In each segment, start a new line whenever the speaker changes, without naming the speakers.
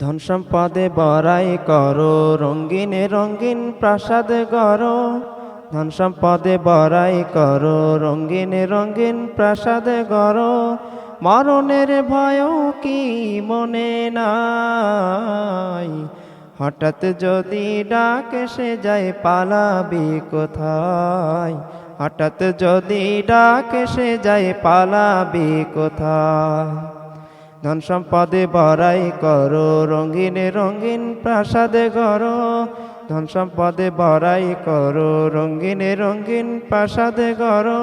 ধন সম্পদে বড়াই করো, রঙ্গিনে রঙ্গিন প্রাসাদ গড়ো। ধন সম্পদে বড়াই করো, রঙ্গিনে রঙ্গিন প্রাসাদ গড়ো। মরণের ভয়ও কি মনে নাই? হঠাৎ যদি ডাক এসে যায়, পালাবি কোথায়? হঠাৎ যদি ডাক এসে যায়, পালাবি কোথায়? ধন সম্পদে বড়াই করো, রঙিনে রঙিন প্রাসাদে গড়ো। ধন সম্পদে বড়াই করো, রঙিনে রঙিন প্রাসাদে গড়ো।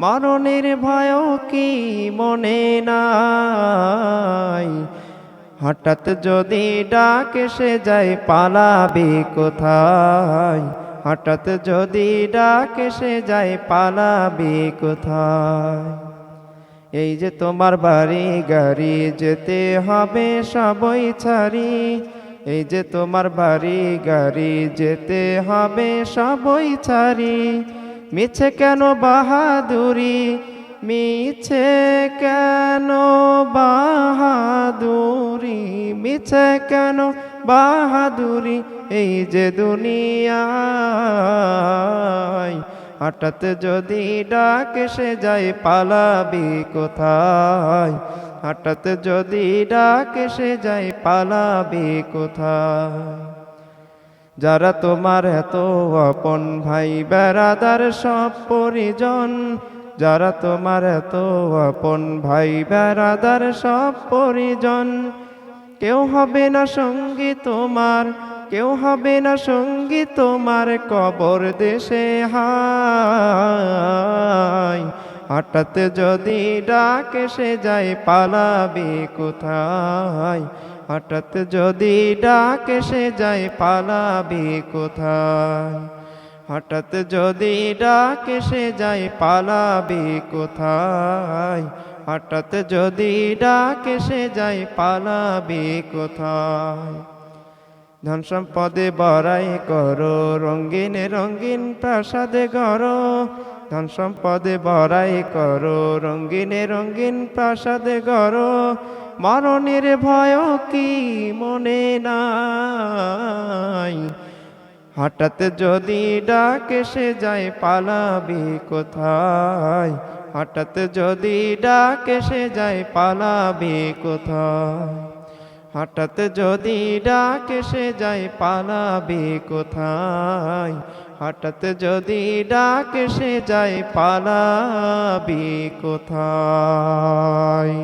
মরণের ভয়ও কি মনে নাই? হঠাৎ যদি ডাক এসে যায়, পালাবি কোথায়? হঠাৎ যদি ডাক এসে যায়, পালাবি কোথায়? এই যে তোমার বাড়ি, গাড়ি যেতে হবে সবই ছাড়ি। এই যে তোমার বাড়ি, গাড়ি যেতে হবে সবই ছাড়ি। মিছে কেন বাহাদুরি? মিছে কেন বাহাদুরি? মিছে কেন বাহাদুরি? এই যে দুনিয়ায় হঠাৎ যদি ডাক এসে যায়, পালাবি কোথায়? হঠাৎ যদি ডাক এসে যায়, পালাবি কোথায়? যারা তোমার এত আপন ভাই, বেড়াদার সব পরিজন, যারা তোমার এত আপন ভাই, বেড়াদার সব পরিজন, কেউ হবে না সঙ্গী তোমার। কেউ হবে না সঙ্গী তোমার কবর দেশে হাই। হঠাৎ যদি ডাক এসে যায়, পালাবি কোথায়? হঠাৎ যদি ডাক এসে যায়, পালাবি কোথায়? হঠাৎ যদি ডাক এসে যায়, পালাবি কোথায়? হঠাৎ যদি ডাক এসে যায়, পালাবি কোথায়? ধন সম্পদে বড়াই করো রঙ্গিন রঙ্গিন প্রাসাদে গড়ো। ধন সম্পদে বড়াই করো রঙ্গিনে রঙ্গিন প্রাসাদে গড়ো। মরণের ভয় কি মনে নাই? হঠাৎ যদি ডাক এসে যায়, পালাবি কোথায়? হঠাৎ যদি ডাক এসে যায়, পালাবি কোথায়? হঠাৎ যদি ডাকে সে যায় পালাবে কোথায়? হঠাৎ যদি ডাকে সে যায় পালাবে কোথায়?